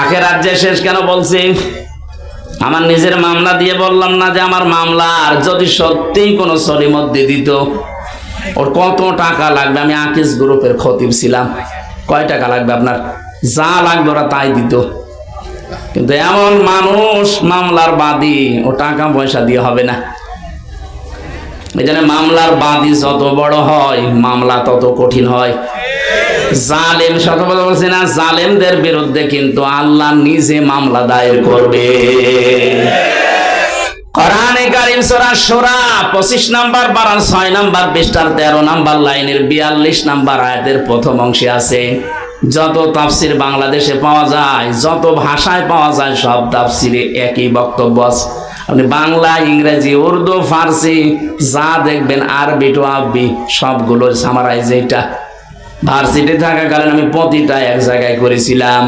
আখের রাজ্যে শেষ কেন বলছি? আমার নিজের মামলা দিয়ে বললাম না যে আমার মামলার যদি সত্যিই কোনো সলিমত দিয়ে দিত, ওর কত টাকা লাগবে? আমি আকিস গ্রুপের খতিব ছিলাম। কয় টাকা লাগবে আপনার? যা লাগবে ওরা তাই দিত। কিন্তু এমন মানুষ মামলার বাদী, ও টাকা পয়সা দিয়ে হবে না। এই মামলার বাদী যত বড় হয়, মামলা তত কঠিন হয়। জালেম কথা বলছি না, জালেমদের বিরুদ্ধে কিন্তু আল্লাহ নিজে মামলা দায়ের করবে। কোরআনে কারিম সূরা সূরা 25 নাম্বার বারান 6 নাম্বার পৃষ্ঠার 13 নাম্বার লাইনের 42 নাম্বার আয়াতের প্রথম অংশে আছে, যত তাফসির বাংলাদেশে পাওয়া যায়, যত ভাষায় পাওয়া যায়, সব তাফসিরে একই বক্তব্য আছে। আপনি বাংলা, ইংরেজি, উর্দু, ফার্সি, যা দেখবেন, আরবি, টু আরবি, সবগুলোর সামারাইজ এটা ভার্সিটি থাকাকালীন আমি প্রতিটা এক জায়গায় করেছিলাম।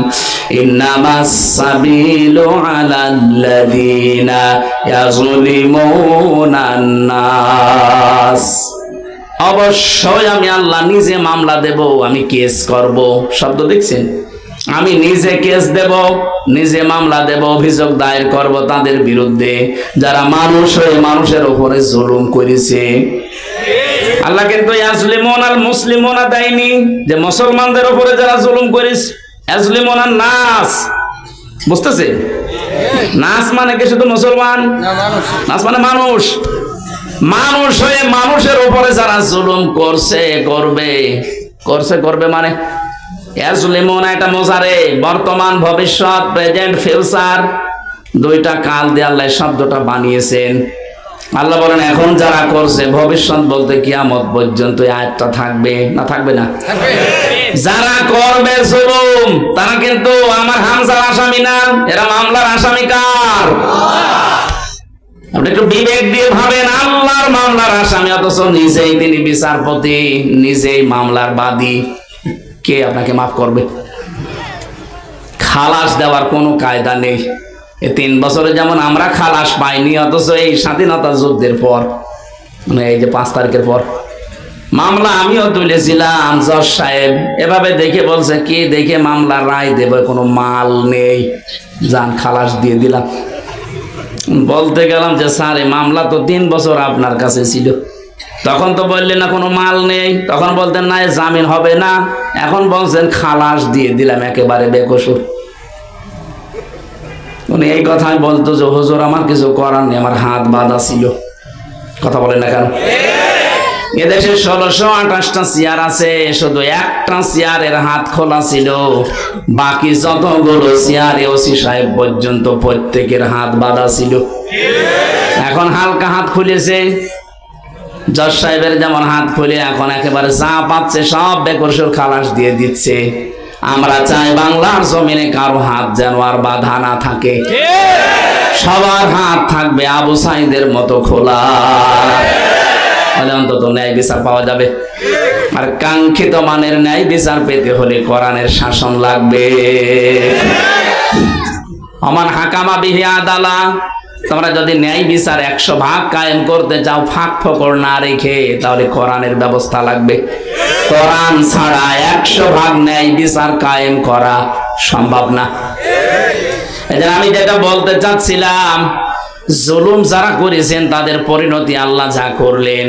অবশ্যই আমি আল্লাহ নিজে মামলা দেব, আমি কেস করব। শব্দ দেখছেন? আমি নিজে কেস দেব, নিজে মামলা দেব, অভিযোগ দায়ের করব তাদের বিরুদ্ধে। যারা মানুষ হয়ে মানুষের উপরে জুলুম করেছে। আল্লাহ কিন্তু ইয়াজলিমন আল মুসলিমনা দেয়নি। যে মুসলমানদের উপরে যারা জুলুম করিস ইয়াজলিমন আর নাস। বুঝতেছে? নাস মানে কি শুধু মুসলমান? নাস মানে মানুষ। মানুষ হয়ে মানুষের উপরে যারা জুলুম করছে করবে। করছে করবে মানে? ইয়াজলিমন এটা মোজারে। বর্তমান ভবিষ্যৎ প্রেজেন্ট ফিউচার। দুইটা কাল দিয়ে আল্লাহ শব্দটা বানিয়েছেন। আল্লাহ বলেন এখন যারা করছে ভবিষ্যৎ বলতে কিয়ামত পর্যন্ত আয়াতটা থাকবে না থাকবে না? যারা করবে জুলুম তারা কিন্তু আমার হামজার আসামি না এরা মামলার আসামি কার? আপনি একটু বিবেক দিয়ে ভাবেন আল্লাহর মামলার আসামি অথচ নিজেই তিনি বিচারপতি নিজেই মামলার বাদী। কে আপনাকে মাফ করবে? খালাস দেওয়ার কোনো কায়দা নেই। এ তিন বছরে যেমন আমরা খালাস পাইনি অথচ এই স্বাধীনতা যুদ্ধের পর মানে এই যে পাঁচ তারিখের পর। মামলা আমিও তুলেছিলাম, জজ সাহেব এভাবে দেখে বলছে, কি দেখে মামলা রায় দেবে? কোনো মাল নেই। যান, খালাস দিয়ে দিলাম। বলতে গেলাম যে, স্যার, এই মামলা তো তিন বছর আপনার কাছে ছিল। তখন তো বললেন, না, কোনো মাল নেই। তখন বলতেন, না জামিন হবে না। এখন বলছেন, খালাস দিয়ে দিলাম, একেবারে বেকসুর। উনি এই কথাই বলতো যে, হুজুর, আমার কিছু করার নেই, আমার হাত বাঁধা ছিল। কথা বলেন না কেন? এদেশে ষোলোশো আঠাশটা চেয়ার আছে, শুধু একটা চেয়ারের হাত খোলা ছিল। বাকি যতগুলো চেয়ারে ওসি সাহেব পর্যন্ত প্রত্যেকের হাত বাঁধা ছিল। এখন হালকা হাত খুলেছে। জজ সাহেবের যেমন হাত খুলে, এখন একেবারে চা পাচ্ছে সব বেকরসুর খালাস দিয়ে দিচ্ছে। আমরা চাই বাংলার জমিনে কারও হাত যেন আর বাধা না থাকে। সবার হাত থাকবে আবু সাইদের মতো খোলা। অন্তত ন্যায় বিচার পাওয়া যাবে। আর কাঙ্ক্ষিত মানের ন্যায় বিচার পেতে হলে কোরআনের শাসন লাগবে। অমান হাকামা বিহি আদালা। তোমরা যদি ন্যায় বিচার একশো ভাগ কায়েম করতে চাও, ফাঁক ফকর না রেখে, তাহলে কোরআনের ব্যবস্থা লাগবে। কোরআন ছাড়া একশো ভাগ ন্যায় বিচার কায়েম করা সম্ভব না। আমি যেটা বলতে চাচ্ছিলাম, জুলুম যারা করেছেন, তাদের পরিণতি আল্লাহ যা করলেন।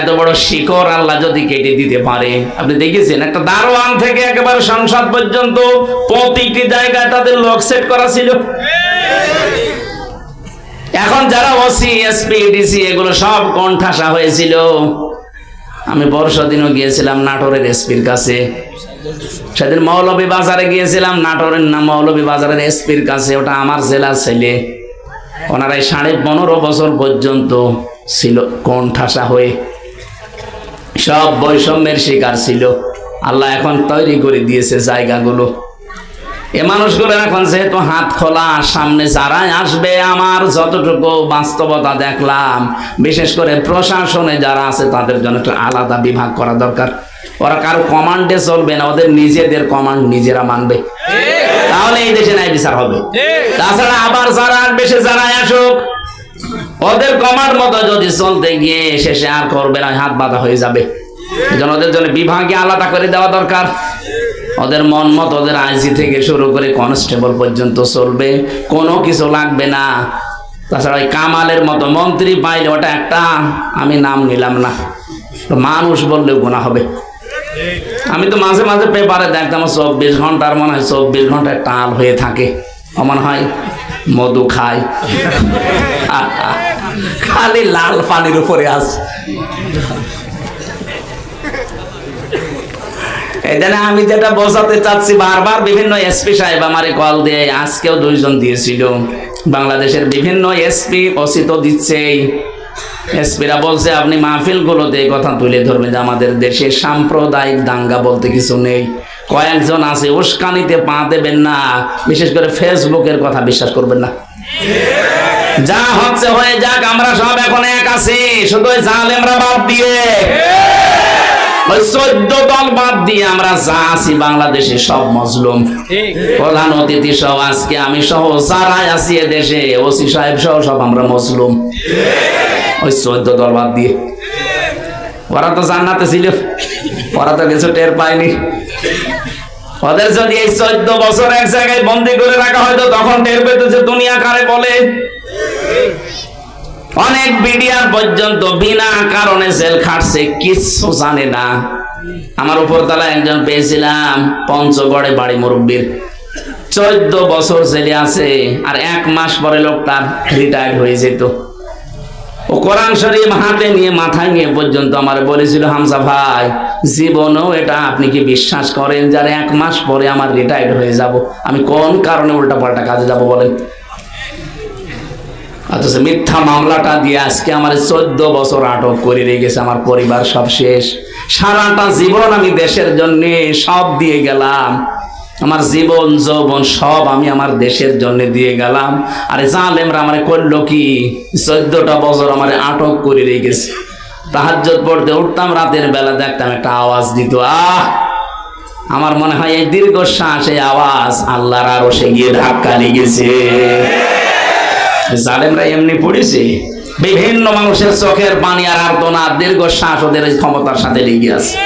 এত বড় শিকড় আল্লাহ যদি কেটে দিতে পারে, আপনি দেখেছেন, একটা দারোয়ান থেকে একেবারে সংসদ পর্যন্ত প্রতিটি জায়গায় তাদের লক সেট করা ছিল। এখন যারা ওসি এসপি ডিসি এগুলো সব কণ্ঠাসা হয়েছিল। আমি বর্ষা দিনও গিয়েছিলাম নাটোরের এসপির কাছে। সেদিন মৌলভী বাজারে গিয়েছিলাম, নাটোরের নাম মৌলভী বাজারের এসপির কাছে। ওটা আমার জেলার ছেলে। ওনারা এই সাড়ে পনেরো বছর পর্যন্ত ছিল কণ্ঠাসা হয়ে। সব বৈষম্যের শিকার ছিল। আল্লাহ এখন তৈরি করে দিয়েছে জায়গাগুলো। এ মানুষগুলো এখন যেহেতু হাত খোলা, সামনে যারাই আসবে, আমার যতটুকু বাস্তবতা দেখলাম, বিশেষ করে প্রশাসনে যারা আছে, তাদের জন্য একটা আলাদা বিভাগ করা দরকার। ওরা কারও কমান্ডে চলবে না, ওদের নিজেদের কমান্ড নিজেরা মানবে। তাহলে এই দেশে ন্যায় বিচার হবে। তাছাড়া আবার যারা আসবে, সে যারা আসুক, ওদের কমান্ড মতো যদি চলতে গিয়ে শেষে আর করবে না, হাত বাঁধা হয়ে যাবে। এজন্য ওদের জন্য বিভাগে আলাদা করে দেওয়া দরকার। ওদের মন মত ওদের আইজি থেকে শুরু করে কনস্টেবল পর্যন্ত চলবে, কোনো কিছু লাগবে না। তাছাড়া ওই কামালের মতো মন্ত্রী পাইলে ওটা একটা, আমি নাম নিলাম না। মানুষ বললেও গোনা হবে। আমি তো মাঝে মাঝে পেপারে দেখতাম, চব্বিশ ঘণ্টার মনে হয় চব্বিশ ঘন্টায় টাল হয়ে থাকে। মনে হয়, মধু খায়। খালি লাল পানির উপরে আছে। জন্য আমি যেটা বোঝাতে চাচ্ছি, বারবার বিভিন্ন এসপি সাহেব আমারে কল দিয়ে আজকেও দুইজন দিয়েছিল। বাংলাদেশের বিভিন্ন এসপি ওসি তো দিচ্ছেই এসপিরা বলছে, আপনি মাহফিলগুলোতে কথা তুলে ধরবেন যে আমাদের দেশে সাম্প্রদায়িক দাঙ্গা বলতে কিছু নেই। কয়েকজন আছে, উস্কানিতে পা দেবেন না। বিশেষ করে ফেসবুকের কথা বিশ্বাস করবেন না। যা হচ্ছে, হয়ে যাক, আমরা সব এখন এক আছি। শুধু জালেমরা বাদ দিয়ে। ওই চোদ্দ দল বাদ দিয়ে আমরা যা আছি বাংলাদেশে সব মজলুম। প্রধান অতিথি সহ আজকে আমি সহ যারাই আছি দেশে ওসি সাহেব সহ সব আমরা মজলুম। ওই চোদ্দ দল বাদ দিয়ে। ওরা তো জান্নাতে ছিল ওরা তো কিছু টের পায়নি। ওদের যদি এই চোদ্দ বছর এক জায়গায় বন্দি করে রাখা হয়তো তখন টের পেত যে দুনিয়া কারে বলে। অনেক বিডিআর পর্যন্ত বিনা কারণে জেল খাটছে, কিচ্ছু জানে না। আমার উপর তালা একজন পেয়েছিলাম, পঞ্চগড়ে বাড়ি মুরব্বীর। চোদ্দ বছর জেলে আছে, আর এক মাস পরে লোকটার রিটায়ার্ড হয়ে যেত। ও কোরআন শরীফ হাতে নিয়ে, মাথায় নিয়ে পর্যন্ত আমার বলেছিল হামসা ভাই, জীবনেও এটা আপনি কি বিশ্বাস করেন যার এক মাস পরে আমার রিটায়ার্ড হয়ে যাব? আমি কোন কারণে উল্টা পাল্টা কাজে যাব বলেন? অথচ মিথ্যা মামলাটা দিয়ে আজকে আমার চোদ্দ বছর আটক করে রেখেছে আমার পরিবার সব শেষ। সারাটা জীবন আমি দেশের জন্য সব দিয়ে গেলাম। আমার জীবন, যৌবন সব আমি আমার দেশের জন্য দিয়ে গেলাম। আরে জালেমরা আমার করল কি? চোদ্দটা বছর আমার আটক করে রেখেছে তাহাজ্জত পড়তে উঠতাম, রাতের বেলা দেখতাম একটা আওয়াজ দিত, আহ! আমার মনে হয় এই দীর্ঘ দীর্ঘশ্বাস এই আওয়াজ আল্লাহর আরও সে গিয়ে ধাক্কা লেগেছে। জালেমরা এমনি পড়েছে। বিভিন্ন মানুষের চোখের পানি আর আর্তনা দীর্ঘ শ্বাস ওদের ক্ষমতার সাথে লেগে আছে।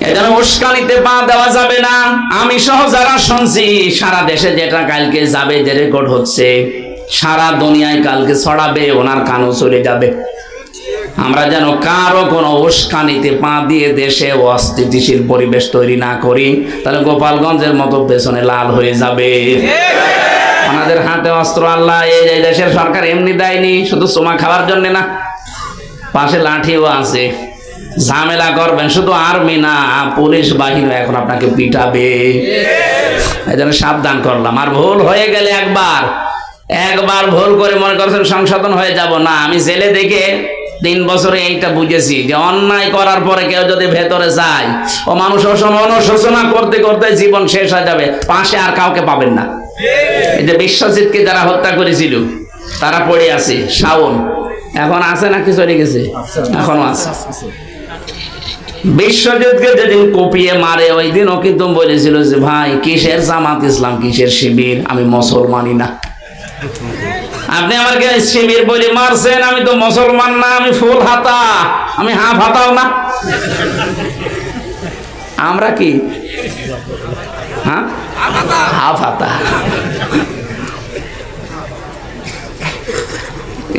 এজন্য উস্কানিতে পা দেওয়া যাবে না। আমি সহ যারা শুনছি, সারা দেশে যেটা কালকে যাবে, যে রেকর্ড হচ্ছে, সারা দুনিয়ায় কালকে ছড়াবে, ওনার কানও চলে যাবে। আমরা যেন কারও কোনো উস্কানিতে পা দিয়ে দেশে অস্থিতিশীল পরিবেশ তৈরি না করি, তাহলে গোপালগঞ্জের মতো পেছনে লাল হয়ে যাবে। আমাদের হাতে অস্ত্র আল্লাহ, এই দেশের সরকার এমনি দেয়নি, শুধু সোমা খাওয়ার জন্য না, পাশে লাঠিও আছে। ঝামেলা করবেন, শুধু আর্মি না, পুলিশ বাহিনী এখন আপনাকে পিটাবে। সাবধান করলাম। আর ভুল হয়ে গেলে একবার একবার ভুল করে মনে করছেন সংশোধন হয়ে যাব। না, আমি জেলে দেখে তিন বছরে এইটা বুঝেছি যে অন্যায় করার পরে কেউ যদি ভেতরে যায়, ও মানুষ অনুশোচনা করতে করতে জীবন শেষ হয়ে যাবে, পাশে আর কাউকে পাবেন না। বিশ্বজিৎকে যারা হত্যা করেছিল, তারা পড়ে আছে, শাওন। এখন আছে নাকি চলে গেছে? এখনও আছে। বিশ্বজিৎকে যেদিন কপিয়ে মারে ওই দিন ও কিন্তু বলেছিল যে, ভাই, কিসের জামাত ইসলাম, কিসের শিবির? আমি মুসলমানই না। আপনি আমাকে শিবির বলে মারছেন, আমি তো মুসলমান না, আমি ফুল হাতা, আমি হাফ হাতাও না। আমরা কি? হ্যাঁ?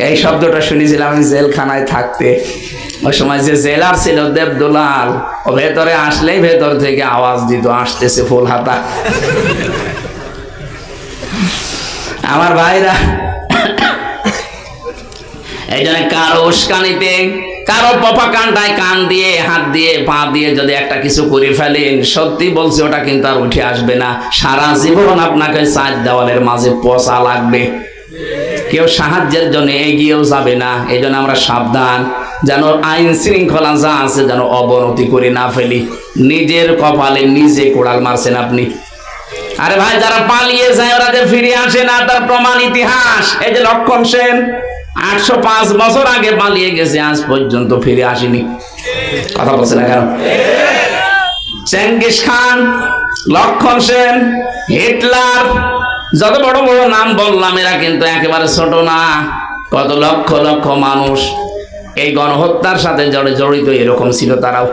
এই শব্দটা শুনেছিলাম আমি জেলখানায় থাকতে। ওই সময় যে জেলার ছিল দেবদুলাল, ও ভেতরে আসলেই ভেতর থেকে আওয়াজ দিত, আসতেছে ফুল হাতা। আমার ভাইরা, এই জন্য কারও উস্কানিতে কারও পপা কানটায় কান দিয়ে, হাত দিয়ে, পা দিয়ে যদি একটা কিছু করে ফেলেন, সত্যি বলছি ওটা কিন্তু আর উঠে আসবে না। সারা জীবন আপনাকে চার দেওয়ালের মাঝে পচা লাগবে। কেউ সাহায্যের জন্য এগিয়েও যাবে না। এই জন্য আমরা সাবধান, যেন আইন শৃঙ্খলা যা আছে যেন অবনতি করে না ফেলি। নিজের কপালে নিজে কোড়াল মারছেন আপনি। আরে ভাই, যারা পালিয়ে যায়, ওরা যে ফিরে আসে না, তার প্রমাণ ইতিহাস। এই যে লক্ষণ সেন আটশো পাঁচ বছর আগে পালিয়ে গেছে, আজ পর্যন্ত ফিরে আসেনি। কথা বলছে না কেন? চেঙ্গিস খান, লক্ষণ সেন, হিটলার, যত বড় বড় নাম বললাম, এরা কিন্তু একেবারে ছোট না। কত লক্ষ লক্ষ মানুষ এই গণহত্যার সাথে জড়ে জড়িত এরকম ছিল তারাও।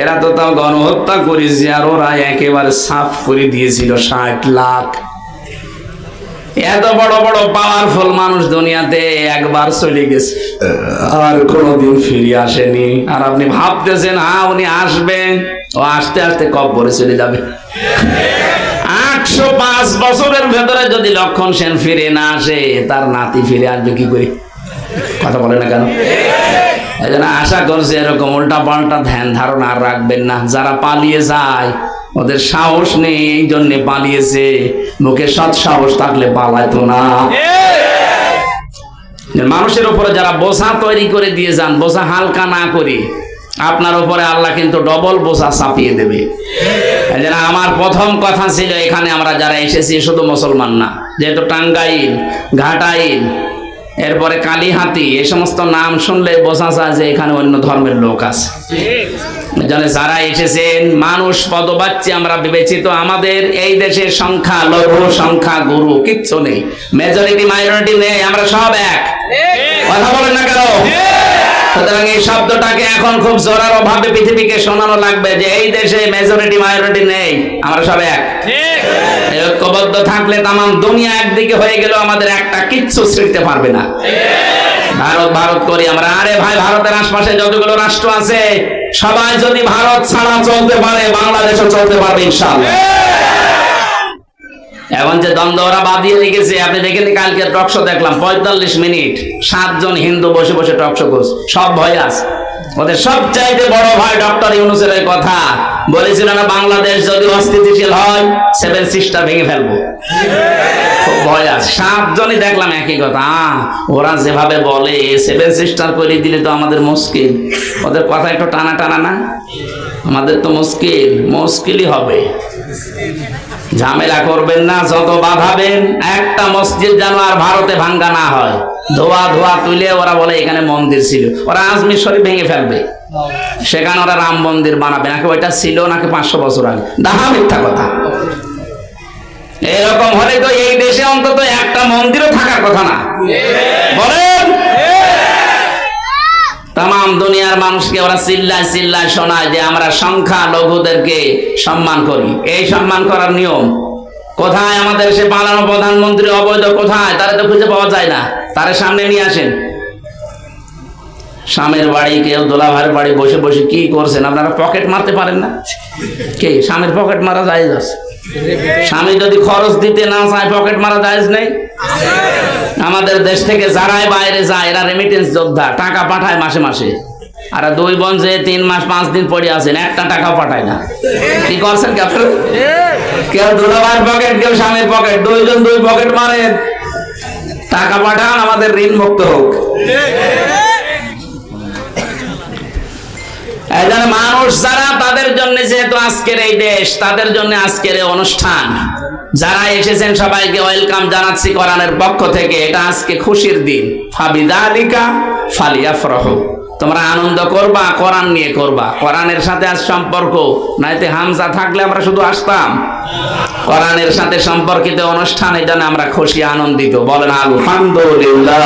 এরা তো তাও গণহত্যা করেছে আর ওরা একেবারে সাফ করে দিয়েছিল ষাট লাখ। এত বড় বড় পাওয়ারফুল মানুষ দুনিয়াতে একবার চলে গেছে। আর কোনোদিন ফিরে আসেনি। আর আপনি ভাবতেছেন হ্যাঁ উনি আসবেন ও আস্তে আস্তে করে চলে যাবে। আটশো পাঁচ বছরের ভেতরে যদি লক্ষণ সেন ফিরে না আসে, তার নাতি ফিরে আসবে কি করে? কথা বলে না কেন? এই জন্য আশা করছি এরকম উল্টা পাল্টা ধ্যান ধারণা আর রাখবেন না। যারা পালিয়ে যায়, ওদের সাহস নেই, এই জন্য পালিয়েছে। মুখে সৎ সাহস থাকলে পালাইতো না। মানুষের উপরে যারা বোঝা তৈরি করে দিয়ে যান, বোঝা হালকা না করে, আপনার উপরে আল্লাহ কিন্তু ডবল বোঝা চাপিয়ে দেবে। এই আমার প্রথম কথা ছিল এখানে আমরা যারা এসেছি, শুধু মুসলমান না, যেহেতু টাঙ্গাইল, ঘাটাইল এরপরে কালীহাতি এই সমস্ত নাম শুনলে বোঝা যায় যে এখানে অন্য ধর্মের লোক আছে। যারা এসেছেন মানুষ পদবাচ্যে আমরা বিবেচিত আমাদের এই দেশের সংখ্যা লঘু সংখ্যা গুরু কিচ্ছু নেই। মেজরিটি মাইনরিটি নেই আমরা সব এক। কথা বলেন না কেন? সুতরাং এই শব্দটাকে এখন খুব জোরালো ভাবে পৃথিবীকে শোনানো লাগবে যে এই দেশে মেজরিটি মাইনরিটি নেই। আমরা সব এক। ঐক্যবদ্ধ থাকলে তাম দুনিয়া একদিকে হয়ে গেল আমাদের একটা কিচ্ছু ছিঁড়তে পারবে না। ভারত ভারত করি আমরা। আরে ভাই ভারতের আশপাশে যতগুলো রাষ্ট্র আছে সবাই যদি ভারত ছাড়া চলতে পারে বাংলাদেশও চলতে পারবে ইনশাআল্লাহ। এখন যে দ্বন্দ্ব ওরা বাদ বাদিয়ে রেখেছে আপনি দেখেন কালকে টক শো দেখলাম, পঁয়তাল্লিশ মিনিট সাতজন হিন্দু বসে বসে টক শো করছে, সব ভয় আছে। ওদের সবচাইতে বড় ভাই ডক্টর ইউনুসের কথা, বলেছিল না বাংলাদেশ যদি অস্থিতিশীল হয় সেভেন সিস্টার ভেঙে ফেলব। খুব ভয় আছে। সাতজনই দেখলাম একই কথা ওরা যেভাবে বলে সেভেন সিস্টার করে দিলে তো আমাদের মুশকিল। ওদের কথা একটু টানা টানা না? আমাদের তো মুশকিল, মুশকিলই হবে। ঝামেলা করবেন না, যত বাধাবেন, একটা মসজিদ যেন আর ভারতে ভাঙ্গা না হয়। ধোয়া ধোয়া তুলে ওরা বলে, এখানে মন্দির ছিল। ওরা আজমির শরীফ ভেঙে ফেলবে। সেখানে ওরা রাম মন্দির বানাবে। নাকি ওইটা ছিল নাকি পাঁচশো বছর আগে? ডাহা মিথ্যা কথা। এরকম হলে তো এই দেশে অন্তত একটা মন্দিরও থাকার কথা না। বলেন তাম দুনিয়ার মানুষকে ওরা চিল্লায় চিল্লায় শোনায় যে আমরা সংখ্যা লঘুদেরকে সম্মান করি। এই সম্মান করার নিয়ম। কোথায় আমাদের সে পালানো প্রধানমন্ত্রী অবৈধ কোথায়? তারা তো খুঁজে পাওয়া যায় না। তারা সামনে নিয়ে আসেন। স্বামীর বাড়ি, কেউ দোলাভাইয়ের বাড়ি বসে বসে কি করছেন? আপনারা পকেট মারতে পারেন না? কে? স্বামীর পকেট মারা যায় স্বামী যদি খরচ দিতে না চায়, পকেট মারা যায় নেই? আমাদের দেশ থেকে যারাই বাইরে যায়, এরা রেমিটেন্স যোদ্ধা, টাকা পাঠায় মাসে মাসে। আর দুই বোন যে তিন মাস, পাঁচ দিন পড়ে আছেন, একটা টাকাও পাঠায় না। কি করছেন কি আপনারা? কেউ দুলাভাইয়ের পকেট কেউ স্বামীর পকেট দুইজন দুই পকেট মারেন। টাকা পাঠান, আমাদের ঋণ মুক্ত হোক। এই জন্য মানুষ যারা, তাদের জন্য যেহেতু আজকের এই দেশ, তাদের জন্য আজকের এই অনুষ্ঠান। যারা এসেছেন সবাইকে ওয়েলকাম জানাচ্ছি কোরআনের পক্ষ থেকে। এটা আজকে খুশির দিন। ফাবিদালিকা ফালিয়াফরহ। তোমরা আনন্দ করবা, কোরআন নিয়ে করবা। কোরআনের সাথে আজ সম্পর্ক। নাইতে হামজা থাকলে আমরা শুধু আসতাম। কোরআনের সাথে সম্পর্কিত অনুষ্ঠান জন্য আমরা খুশি, আনন্দিত। বলেন আলহামদুলিল্লাহ।